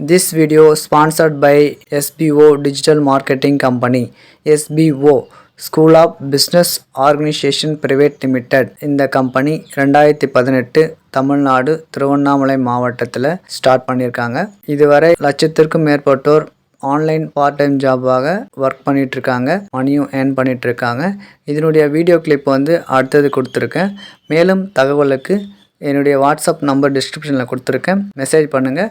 This video sponsored by SBO Digital Marketing Company SBO school of business organisation private limited இந்த company ரெண்டாயிரத்தி பதினெட்டு தமிழ்நாடு திருவண்ணாமலை மாவட்டத்தில் start பண்ணியிருக்காங்க இதுவரை லட்சத்திற்கும் மேற்பட்டோர் ஆன்லைன் பார்ட் டைம் ஜாபாக ஒர்க் பண்ணிகிட்ருக்காங்க இருக்காங்க மணியும் ஏர்ன் பண்ணிகிட்ருக்காங்க இதனுடைய வீடியோ கிளிப் வந்து அடுத்தது கொடுத்துருக்கேன். மேலும் தகவலுக்கு என்னுடைய வாட்ஸ்அப் நம்பர் டிஸ்கிரிப்ஷனில் கொடுத்துருக்கேன். மெசேஜ் பண்ணுங்கள்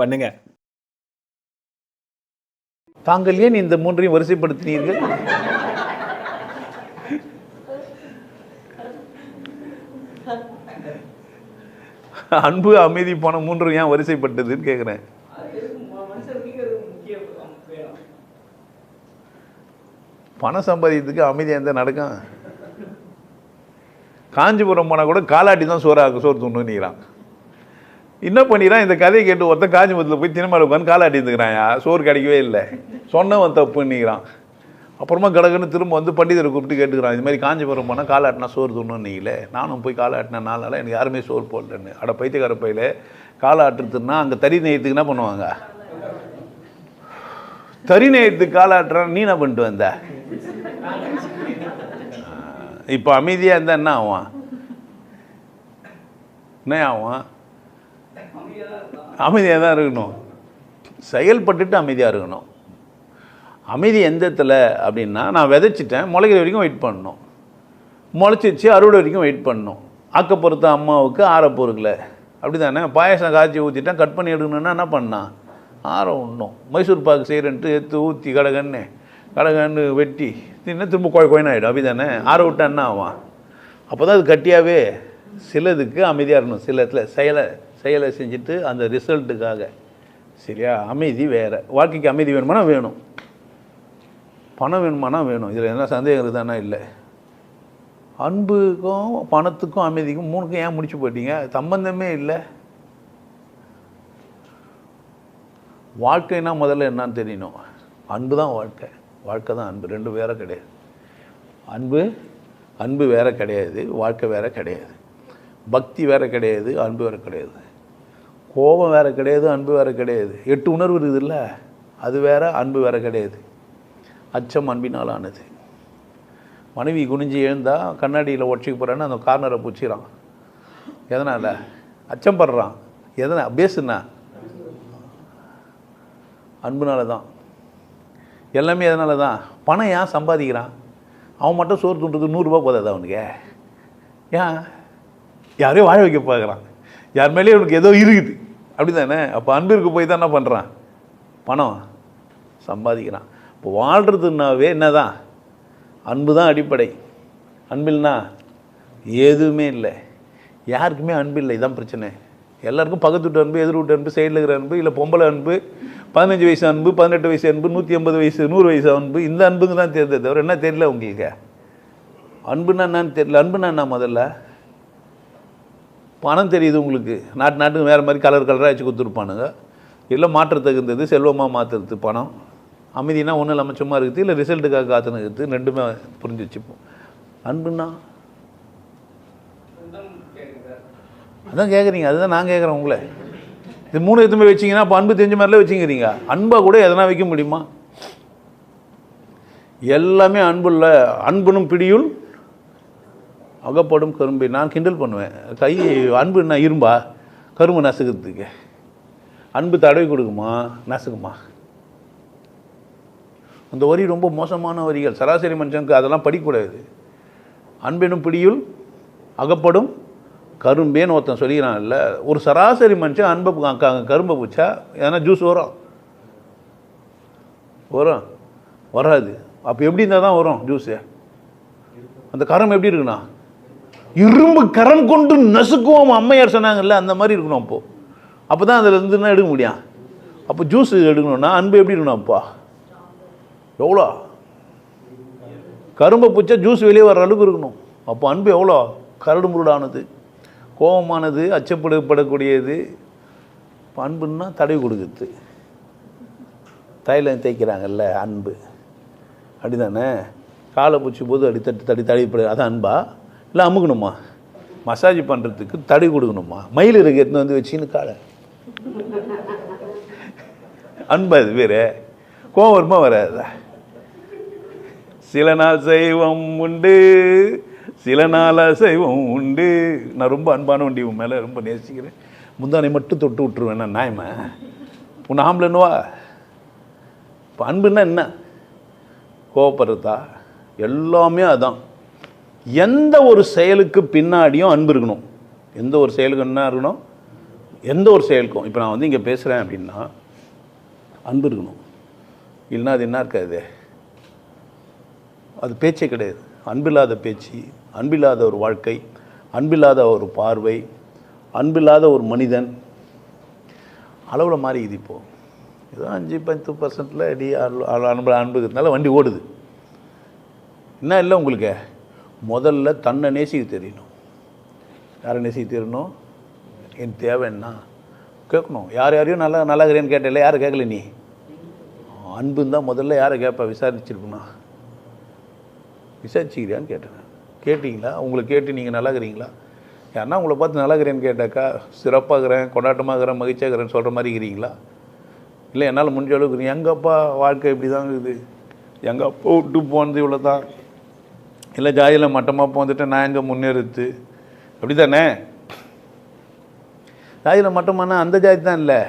பண்ணுங்க. தாங்கள் ஏன் இந்த மூன்றையும் வரிசைப்படுத்தினீர்கள்? அன்பு அமைதி போன மூன்று ஏன் வரிசைப்பட்டதுன்னு கேட்குறேன் பணம் சம்பாதிக்கிறதுக்கு அமைதியாக இருந்தால் நடக்கும். காஞ்சிபுரம் போனால் கூட காலாட்டி தான் சோறாக்கு சோறு துண்ணு நிற்கிறான் என்ன பண்ணிடுறான்? இந்த கதையை கேட்டு ஒருத்தன் காஞ்சிபுரத்தில் போய் சினிமாவில் உட்காந்து காலாட்டி இருந்துக்கிறான்யா சோறு கிடைக்கவே இல்லை. சொன்னவன் தப்புன்னிக்கிறான். அப்புறமா கடகன்னு திரும்ப வந்து பண்டிதரை கூப்பிட்டு கேட்டுக்கிறான். இது மாதிரி காஞ்சிபுரம் போனால் காலாட்டினா சோறு துண்ணுன்னு நீங்களே நானும் போய் காலாட்டின நாளால் எனக்கு யாருமே சோறு போடலன்னு. அட பைத்தியக்கார பையில. காலாட்டுறதுன்னா அங்கே தறி நெய்யத்துக்கு என்ன பண்ணுவாங்க? தறி நெய்யத்துக்கு காலாட்டுறான் நீ என்ன பண்ணிட்டு வந்த? இப்போ அமைதியாக இருந்தால் என்ன ஆகும்? என்ன ஆகும்? அமைதியாக தான் இருக்கணும். செயல்பட்டுட்டு அமைதியாக இருக்கணும். அமைதி எந்த இடத்துல அப்படின்னா நான் விதைச்சிட்டேன் முளைக்கிற வரைக்கும் வெயிட் பண்ணணும். முளைச்சிச்சு அறுவடை வரைக்கும் வெயிட் பண்ணணும். ஆக்க பொறுத்த அம்மாவுக்கு ஆற பொறுக்கல அப்படி தானே பாயசம் காய்ச்சி ஊற்றிட்டேன் கட் பண்ணி எடுக்கணுன்னா என்ன பண்ணான் ஆற உண்ணும். மைசூர் பாக்கு செய்கிறேன்ட்டு எடுத்து ஊற்றி கடகன்னு கடகன்னு வெட்டி தின்னு திரும்ப கோய் கோயின்னு அப்படி தானே ஆற விட்டா என்ன ஆவான் அப்போ தான் அது கட்டியாகவே சிலதுக்கு அமைதியாக இருக்கணும். சில இடத்துல செயலை செயலை செஞ்சுட்டு அந்த ரிசல்ட்டுக்காக. சரியா? அமைதி வேறு. வாழ்க்கைக்கு அமைதி வேணுமானா வேணும். பணம் வேணுமானா வேணும். இதில் என்ன சந்தேகம் இருக்குதானா இல்லை. அன்புக்கும் பணத்துக்கும் அமைதிக்கும் மூணுக்கும் ஏன் முடிச்சு போயிட்டீங்க? சம்பந்தமே இல்லை. வாழ்க்கைனா முதல்ல என்னன்னு தெரியணும். அன்பு தான் வாழ்க்கை. வாழ்க்கை தான் அன்பு. ரெண்டு வேற கிடையாது. அன்பு அன்பு வேற கிடையாது. வாழ்க்கை வேற கிடையாது. பக்தி வேற கிடையாது. அன்பு வேற கிடையாது. கோபம் வேறு கிடையாது அன்பு வேறு கிடையாது. எட்டு உணர்வு இருக்குதுல்ல அது வேறு அன்பு வேறு கிடையாது. அச்சம் அன்பினால் ஆனது. மனைவி குனிஞ்சு எழுந்தா கண்ணாடியில் ஒட்டிக்க போகிறான்னு அந்த கார்னரை பூச்சிக்கிறான் எதனால்? அச்சம் படுறான். எதனா? பேசுனா அன்புனால தான் எல்லாமே எதனால தான் பணம் ஏன் சம்பாதிக்கிறான்? அவன் மட்டும் சோறு துண்டுறது நூறுரூவா போதாது அவனுக்கு? ஏன்? யாரையும் வாழ வைக்க பார்க்குறான். யார் மேலேயும் அவனுக்கு ஏதோ இருக்குது. அப்படி தானே அப்போ அன்பிற்கு போய் தான் என்ன பண்ணுறான் பணம் சம்பாதிக்கிறான். இப்போ வாழ்கிறதுனாவே என்ன தான் அன்பு தான் அடிப்படை. அன்பில்னா எதுவுமே இல்லை. யாருக்குமே அன்பு இல்லை. இதான் பிரச்சனை. எல்லாருக்கும் பக்கத்து வீட்டு அன்பு எதிர் வீட்டு அன்பு சைடில் இருக்கிற அன்பு இல்லை பொம்பளை அன்பு பதினஞ்சு வயசு அன்பு பதினெட்டு வயசு அன்பு நூற்றி ஐம்பது வயசு நூறு வயசு அன்பு இந்த அன்புங்க தான் தெரிஞ்சது தவிர என்ன தெரியல உங்களுக்கு? அன்புனா என்னன்னு தெரியல. அன்புனா என்ன முதல்ல? பணம் தெரியுது உங்களுக்கு. நாட்டு நாட்டுக்கு வேறு மாதிரி கலர் கலராக வச்சு கொடுத்துருப்பானுங்க. இல்லை மாற்றத்தகுந்தது செல்வமாக மாற்றுறது பணம். அமைதினா ஒன்றும் இல்லாமல் சும்மா இருக்குது இல்லை ரிசல்ட்டுக்காக காத்துன்னு இருக்குது ரெண்டுமே புரிஞ்சு வச்சுப்போம் அன்புன்னா அதான் கேட்குறீங்க அதுதான் நான் கேட்குறேன் உங்களை. இது மூணு எதுவுமே வச்சிங்கன்னா அப்போ அன்பு தெரிஞ்ச மாதிரிலாம் வச்சுக்கிறீங்க. அன்பாக கூட எதனா வைக்க முடியுமா? எல்லாமே அன்புள்ள அன்புனும் பிடியும் அகப்படும் கரும்பை நான் கிண்டல் பண்ணுவேன். கை அன்பு என்ன இரும்பா? கரும்பு நசுக்கிறதுக்கு. அன்பு தடவி கொடுக்குமா? நசுக்குமா? அந்த வரி ரொம்ப மோசமான வரிகள். சராசரி மனுஷனுக்கு அதெல்லாம் படிக்கக்கூடாது. அன்பெனும் பிடியுள் அகப்படும் கரும்பேன்னு ஒருத்தன் சொல்லிக்கிறான்ல ஒரு சராசரி மனுஷன் அன்பை க- கரும்பை பூச்சா ஏன்னா ஜூஸ் வரும். வரும். வராது. அப்போ எப்படி இருந்தால் தான் வரும் ஜூஸு அந்த கரம் எப்படி இருக்குண்ணா? இரும்பு கரம் கொண்டு நசுக்குவோம் அம்மையார் சொன்னாங்கல்ல அந்த மாதிரி இருக்கணும் அப்போது அப்போ. தான் அதில் இருந்துன்னா எடுக்க முடியும். அப்போ ஜூஸ் எடுக்கணும்னா அன்பு எப்படி இருக்கணும் அப்பா? எவ்வளோ? கரும்பை பிடிச்சா ஜூஸ் வெளியே வர அளவுக்கு இருக்கணும். அப்போ அன்பு எவ்வளோ? கரடு முருடானது. கோபமானது அச்சப்படப்படக்கூடியது இப்போ அன்புன்னா தடவி கொடுக்குது தைலம் தேய்க்கிறாங்கல்ல அன்பு. அப்படிதானே? காலை பிடிச்சி போது அடி தட்டி தடி தடவிப்பட அதான் அன்பா? இல்லை அமுக்கணுமா மசாஜ் பண்ணுறதுக்கு தடை கொடுக்கணுமா? மயில் இருக்கு எடுத்துன்னு வந்து வச்சின்னு காலை. அன்பா இது வேறு. கோவம் வருமா வராதா? சில நாள் சைவம் உண்டு சில நாள் அசைவம் உண்டு. நான் ரொம்ப அன்பான வண்டி உன் மேலே ரொம்ப நேசிக்கிறேன். முந்தானை மட்டும் தொட்டு விட்டுருவேன் நான் நாயமா உன் ஆம்பளைன்னுவா இப்போ அன்புன்னா என்ன? கோவப்படுறதா? எல்லாமே அதான். எந்த ஒரு செயலுக்கு பின்னாடியும் அன்பு இருக்கணும். எந்த ஒரு செயலுக்கு என்ன இருக்கணும்? எந்த ஒரு செயலுக்கும். இப்போ நான் வந்து இங்கே பேசுகிறேன் அப்படின்னா அன்பு இருக்கணும். இல்லைன்னா அது என்ன இருக்காது? அது பேச்சே கிடையாது. அன்பில்லாத பேச்சு அன்பில்லாத ஒரு வாழ்க்கை அன்பில்லாத ஒரு பார்வை அன்பில்லாத ஒரு மனிதன். அளவில் மாறிக்குது இப்போது ஏதோ அஞ்சு பத்து பர்சன்ட்டில் அடி அன்பு அன்பு இருக்கிறதுனால வண்டி ஓடுது. என்ன இல்லை உங்களுக்கு? முதல்ல தன்னை நேசிக்க தெரியணும். யாரை நேசிக்க தெரியணும்? என் தேவை என்ன? கேட்கணும். யார் யாரையும் நல்லா நல்லா இருக்கிறேன்னு கேட்டல யார் கேட்கல நீ? அன்புன்னு தான் முதல்ல யாரை கேட்பா? விசாரிச்சிருக்கணும் விசாரிச்சுக்கிறியான்னு கேட்டேன். கேட்டிங்களா? உங்களை கேட்டு நீங்கள் நல்லா இருக்கிறீங்களா? யாருன்னா உங்களை பார்த்து நல்லா இருக்கிறேன்னு கேட்டாக்கா சிறப்பாகிறேன் கொண்டாட்டமாகிறேன் மகிழ்ச்சியாகிறேன்னு சொல்கிற மாதிரி இருக்கிறீங்களா? இல்லை என்னால் முடிஞ்ச அளவுக்கு எங்கள் அப்பா வாழ்க்கை இப்படி தான் இருக்குது எங்கள் அப்பா விட்டு போனது இவ்வளோ தான் இல்லை ஜாதியில் மட்டமாக போந்துட்டு நான் எங்கே முன்னேறுத்து அப்படி தானே ஜாதியில் மட்டமானா அந்த ஜாதி தான் இல்லை.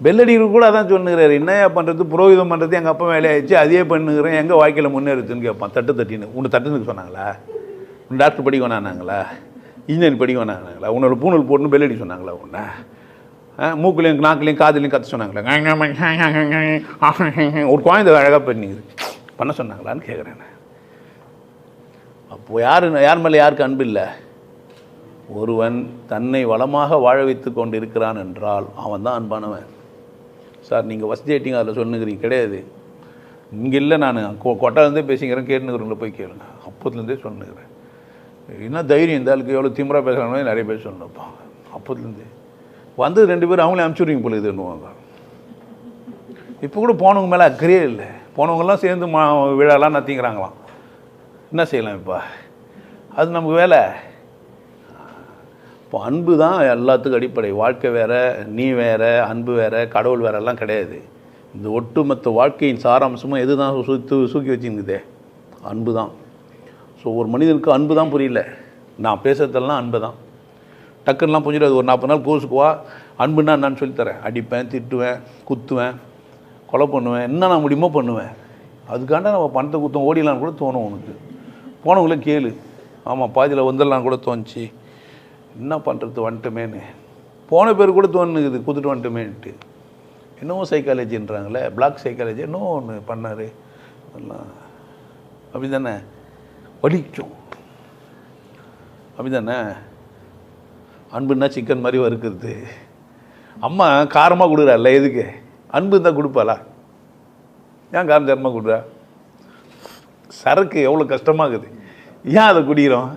பெல்லடிகள் கூட அதான் சொன்னுகிறாரு என்னையா பண்ணுறது புரோகிதம் பண்ணுறது எங்கள் அப்பா வேலையாயிடுச்சு அதே பண்ணுகிறேன். எங்கே வாழ்க்கையில் முன்னேறுதுன்னு கேட்பான் தட்டு தட்டின்னு. உன்னை தட்டுன்னு சொன்னாங்களா? உன் டாக்டர் படிக்க வேணானாங்களா இன்ஜினியர் படிக்க வேணாங்களா உன்னோட பூணூல் போட்டுன்னு பெல்லடி சொன்னாங்களா உன்னை? ஆ, மூக்குலையும் நாக்குலையும் காதுலையும் கற்று சொன்னாங்களா? ஒரு குழந்தை அழகாக பண்ணிக்குது பண்ண சொன்னாங்களான்னு கேட்குறேன் அப்போ யார் யார் மேலே யாருக்கு அன்பு இல்லை? ஒருவன் தன்னை வளமாக வாழ வைத்து கொண்டு இருக்கிறான் என்றால் அவன் தான் அன்பானவன். சார் நீங்கள் வசதி ஆயிட்டீங்க அதில் சொன்னுக்கிறீங்க கிடையாது. இங்கே இல்லை நான். கொ கொட்டாலேருந்தே பேசிக்கிறேன் கேட்டுனுக்கிறவங்கள போய் கேளுங்க. அப்போதுலேருந்தே சொன்னுக்கிறேன் என்ன தைரியம் இந்த ஆளுக்கு? எவ்வளோ திமுறாக பேசுகிறாங்களோ நிறைய பேர் சொன்னப்பாங்க அப்போதுலேருந்தே வந்து ரெண்டு பேரும் அவங்களே அனுப்பிச்சுடுவீங்க போல இதுன்னுவாங்க இப்போ கூட போனவங்க மேலே அக்கறையே இல்லை. போனவங்கெல்லாம் சேர்ந்து மா விழாலாம் நத்திங்கிறாங்களாம் என்ன செய்யலாம் இப்போ? அது நமக்கு வேலை. இப்போ அன்பு தான் எல்லாத்துக்கும் அடிப்படை. வாழ்க்கை வேறு நீ வேறு அன்பு வேறு கடவுள் வேறெல்லாம் கிடையாது. இந்த ஒட்டுமொத்த வாழ்க்கையின் சாராம்சமும் எது தான் சுத்து சூக்கி வச்சுருக்குதே? அன்பு தான். ஸோ ஒரு மனிதனுக்கு அன்பு தான் புரியல. நான் பேசுறதெல்லாம் அன்பு தான். டக்குன்னெலாம் புரிஞ்சிடாது ஒரு நாற்பது நாள் கோர்ஸுக்குவா அன்புன்னா என்னன்னு சொல்லித்தரேன் அடிப்பேன் திட்டுவேன் குத்துவேன் கொலை பண்ணுவேன் என்ன நான் முடியுமோ பண்ணுவேன். அதுக்காண்ட நம்ம பணத்தை குத்தம் ஓடிலான்னு கூட தோணும் உனக்கு. போனவங்களும் கேளு. ஆமாம் பாதியில் வந்துடலாம் கூட தோணுச்சு. என்ன பண்ணுறது வந்துட்டுமேன்னு. போன பேர் கூட தோணுக்குது கொடுத்துட்டு வந்துட்டுமேன்ட்டு. என்னவோ சைக்காலஜின்றாங்களே பிளாக் சைக்காலஜி இன்னும் ஒன்று பண்ணார். எல்லாம் அப்படி தானே வலிக்கும். அப்படி தானே அன்புன்னா சிக்கன் மாதிரி வறுக்கிறது? அம்மா காரமாக கொடுக்குறாள்ல எதுக்கு? அன்பு தான் கொடுப்பாளா? ஏன் காரம் தரமாக கொடுக்குறா? சரக்கு எவ்வளோ கஷ்டமாகுது. ஏன் அதை குடிக்கிறோம்?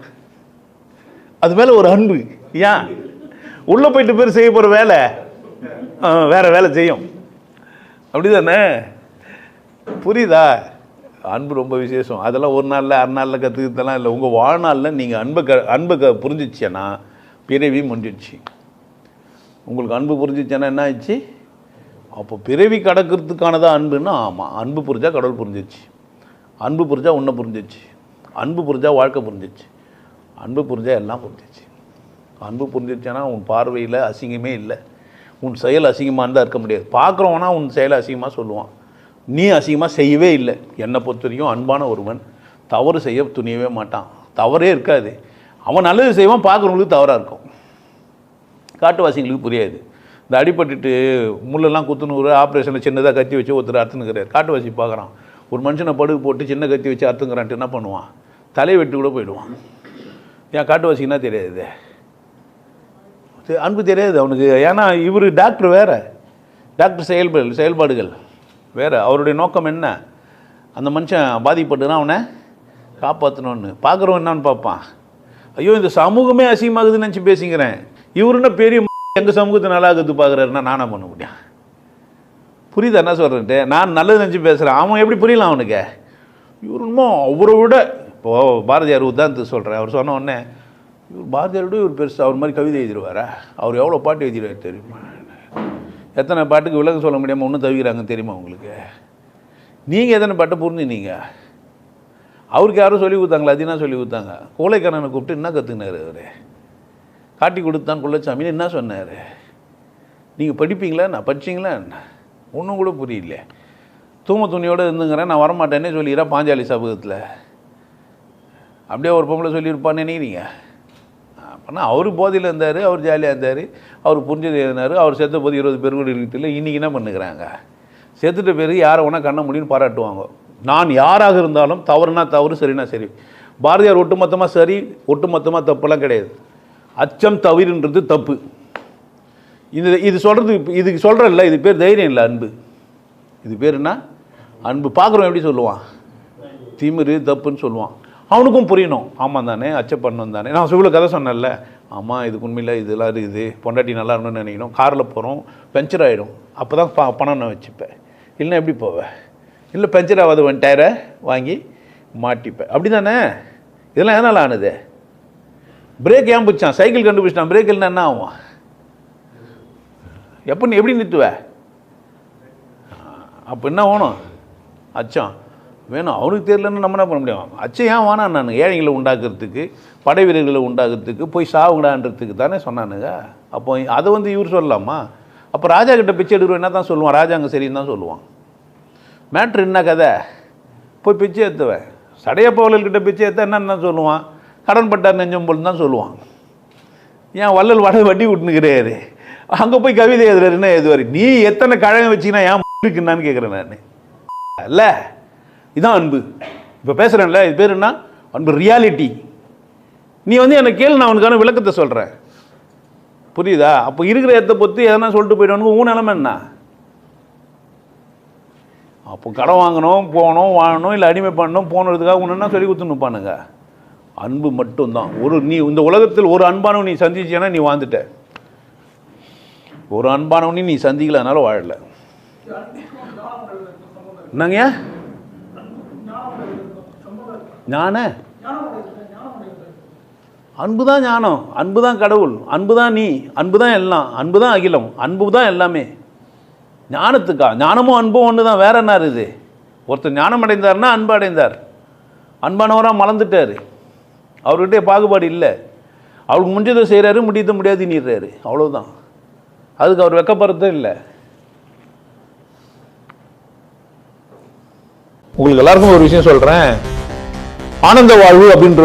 அது மேலே ஒரு அன்பு. ஏன்? உள்ளே போயிட்டு பேர் செய்ய போகிற வேலை. வேறு வேற வேலை செய்யும். அப்படி தானே புரியுதா? அன்பு ரொம்ப விசேஷம். அதெல்லாம் ஒரு நாளில் அரை நாளில் கற்றுக்கிறதெல்லாம் இல்லை. உங்கள் வாழ்நாளில் நீங்கள் அன்பை க அன்பை க புரிஞ்சிச்சேன்னா பிறவி முடிஞ்சிடுச்சு. உங்களுக்கு அன்பு புரிஞ்சிச்சேன்னா என்ன ஆச்சு அப்போ பிறவி கடக்கிறதுக்கானதான் அன்புன்னா ஆமாம் அன்பு புரிஞ்சால் கடவுள் புரிஞ்சிச்சு அன்பு புரிஞ்சா உன்னை புரிஞ்சிச்சு. அன்பு புரிஞ்சா வாழ்க்கை புரிஞ்சிச்சு. அன்பு புரிஞ்சா எல்லாம் புரிஞ்சிச்சு. அன்பு புரிஞ்சிச்சுன்னா உன் பார்வையில் அசிங்கமே இல்லை. உன் செயல் அசிங்கமாக இருந்தால் இருக்க முடியாது. பார்க்குறவனா உன் செயலை அசிங்கமாக சொல்லுவான். நீ அசிங்கமாக செய்யவே இல்லை. என்னை பொறுத்த வரைக்கும் அன்பான ஒருவன் தவறு செய்ய துணியவே மாட்டான். தவறே இருக்காது. அவன் நல்லது செய்வான் பார்க்குறவங்களுக்கு தவறாக இருக்கும். காட்டுவாசிங்களுக்கு புரியாது. இந்த அடிபட்டுட்டு முள்ளெல்லாம் குத்துனூறு ஆப்ரேஷனில் சின்னதாக கத்தி வச்சு ஒருத்தர் அறுத்துனுக்கிறார் காட்டுவாசி பார்க்குறான். ஒரு மனுஷனை படுகு போட்டு சின்ன கத்தி வச்சு அறுத்துங்கிறான்ட்டு என்ன பண்ணுவான்? தலையை வெட்டு கூட போயிடுவான். ஏன் காட்டுவாசிக்குன்னா தெரியாது. அன்பு தெரியாது அவனுக்கு. ஏன்னா இவர் டாக்டர் வேற. டாக்டர் செயல்பாடு செயல்பாடுகள் வேறு. அவருடைய நோக்கம் என்ன? அந்த மனுஷன் பாதிப்பட்டுனா அவனை காப்பாற்றணும்னு பார்க்குறவன் என்னன்னு பார்ப்பான். ஐயோ இந்த சமூகமே அசிங்கமாகுதுன்னு நினச்சி பேசிக்கிறேன். இவருன்னா பெரிய எங்கள் சமூகத்தை நல்லா இருக்குது பார்க்குறாருன்னா நானாக பண்ண முடியும்? புரியுது என்ன சொல்கிறேன்ட்டு நான் நல்லது நினச்சி பேசுகிறேன் அவன் எப்படி புரியலாம் அவனுக்கு? இவர் இன்னும் அவரை விட இப்போது பாரதியார் உதாரணத்துக்கு சொல்கிறேன் அவர் சொன்ன உடனே இவர் பாரதியார் விட இவர் பெருசு அவர் மாதிரி கவிதை எழுதிடுவாரா? அவர் எவ்வளோ பாட்டு எழுதிடுவார் தெரியுமா? எத்தனை பாட்டுக்கு விலங்கு சொல்ல முடியாமல் ஒன்றும் தவிக்கிறாங்க தெரியுமா உங்களுக்கு? நீங்கள் எத்தனை பாட்டை புரிஞ்சுனீங்க? அவருக்கு யாரும் சொல்லி கொடுத்தாங்களா? அதினா என்ன சொல்லி கொடுத்தாங்க. கோழைக்காரனை கூப்பிட்டு என்ன கற்றுக்கினார் அவர்? காட்டி கொடுத்தான் குள்ளச்சாமின்னு என்ன சொன்னார்? நீங்கள் படிப்பீங்களா நான் படிச்சிங்களா ஒன்றும் கூட புரியல. தூம துணியோடு இருந்துங்கிறேன் நான் வரமாட்டேன்னே சொல்லிடுறேன் பாஞ்சாலி சபகத்தில். அப்படியே ஒரு பொம்பளை சொல்லியிருப்பான்னு நினைக்கிறீங்க? அப்போனா அவர் போதையில் இருந்தார் அவர் ஜாலியாக இருந்தார் அவர் புரிஞ்சது இருந்தார் அவர் செத்த போது இருபது பேர் கூட இருக்கிறதுல இன்றைக்கி என்ன பண்ணுகிறாங்க? செத்துட்ட பேர் யாரை ஒன்றா கண்ண முடியும்னு பாராட்டுவாங்க. நான் யாராக இருந்தாலும் தவறுனா தவறு சரினா சரி. பாரதியார் ஒட்டுமொத்தமாக சரி ஒட்டுமொத்தமாக தப்புலாம் கிடையாது. அச்சம் தவிர்ன்றது தப்பு. இது இது சொல்கிறது இதுக்கு சொல்கிறல்ல இது பேர் தைரியம் இல்லை அன்பு. இது பேர் என்ன? அன்பு. பார்க்குறோம் எப்படி சொல்லுவான்? திமிரு தப்புன்னு சொல்லுவான். அவனுக்கும் புரியணும். ஆமாம் தானே அச்சப்பண்ணம் தானே. நான் இவ்வளோ கதை சொன்னேன்ல. ஆமாம் இதுக்கு உண்மையில் இதெல்லாம் இருக்குது. பொண்டாட்டி நல்லா இருக்கணும்னு நினைக்கணும். காரில் போகிறோம் பஞ்சர் ஆகிடும் அப்போ தான் ப பணம் நான் வச்சுப்பேன். இல்லைன்னா எப்படி போவேன் இல்லை பஞ்சர் ஆகாத ஒன் டயரை வாங்கி மாட்டிப்பேன். அப்படி தானே? இதெல்லாம் எதனால் ஆனது? பிரேக் ஏன் பிடிச்சான்? சைக்கிள் கண்டுபிடிச்சிட்டான். பிரேக் இல்லைன்னா என்ன ஆகும்? எப்போ நீ எப்படி நிறுத்துவ? அப்போ என்ன வேணும்? அச்சம். வேணும். அவனுக்கு தெரியலன்னு நம்ம என்ன பண்ண முடியும்? அச்சம் ஏன் வேணாம் நான்? ஏழைகளை உண்டாக்குறதுக்கு படை வீரர்களை உண்டாக்குறதுக்கு போய் சாவுங்கடான்றதுக்கு தானே சொன்னானுங்க. அப்போ அதை வந்து இவர் சொல்லலாமா? அப்போ ராஜா கிட்ட பிச்சை எடுக்கிறோம் என்ன தான் சொல்லுவான்? ராஜாங்க சரின்னு தான் சொல்லுவான். மேட்ரு என்ன கதை? போய் பிச்சை ஏற்றுவேன் சடையப்பவல்கிட்ட பிச்சை ஏற்ற என்னென்ன சொல்லுவான்? கடன்பட்டார் நெஞ்சம் போல் தான் சொல்லுவான். ஏன் வள்ளல் வட வட்டி விட்டுன்னு கிடையாது அங்கே போய் கவிதை எழுதுறாரு என்ன எழுதுவார்? நீ எத்தனை கழகம் வச்சிங்கன்னா ஏன் இருக்குன்னு கேட்குறேன் நான். இல்லை. இதான் அன்பு. இப்போ பேசுகிறேன்ல இது பேர் என்ன? அன்பு ரியாலிட்டி நீ வந்து என்னை கேள்வி நான் உனக்கான விளக்கத்தை சொல்கிறேன் புரியுதா? அப்போ இருக்கிற இடத்த பொறுத்து எதனா சொல்லிட்டு போயிடுவானுங்க உன் நிலமை என்ன? அப்போ கடன் வாங்கணும் போகணும் வாங்கணும் இல்லை அடிமை பண்ணணும் போனதுக்காக ஒன்று என்ன சொல்லி கொடுத்துன்னு அன்பு மட்டும்தான். ஒரு நீ இந்த உலகத்தில் ஒரு அன்பானவன் நீ சந்திச்சேன்னா நீ வாழ்ந்துட்ட. ஒரு அன்பானவனையும் நீ சந்திக்கல அதனால வாழல. என்னங்க? ஞான? அன்பு தான் ஞானம் அன்பு தான் கடவுள் அன்பு தான் நீ அன்பு தான் எல்லாம் அன்பு தான் அகிலம் அன்பு தான் எல்லாமே. ஞானத்துக்கா? ஞானமும் அன்பும் ஒன்று தான் வேற என்ன இது ஒருத்தர் ஞானம் அடைந்தார்னா அன்பு அடைந்தார் அன்பானவராக மலர்ந்துட்டார். அவர்கிட்ட பாகுபாடு இல்லை. அவருக்கு முடிஞ்சதை செய்கிறாரு முடியத முடியாது நீடுறாரு அவ்வளோதான் அதுக்கு அவர் வெக்கப்படுறதும் இல்லை. உங்களுக்கு எல்லாருக்கும் ஒரு விஷயம் சொல்கிறேன் ஆனந்த வாழ்வு அப்படின்ற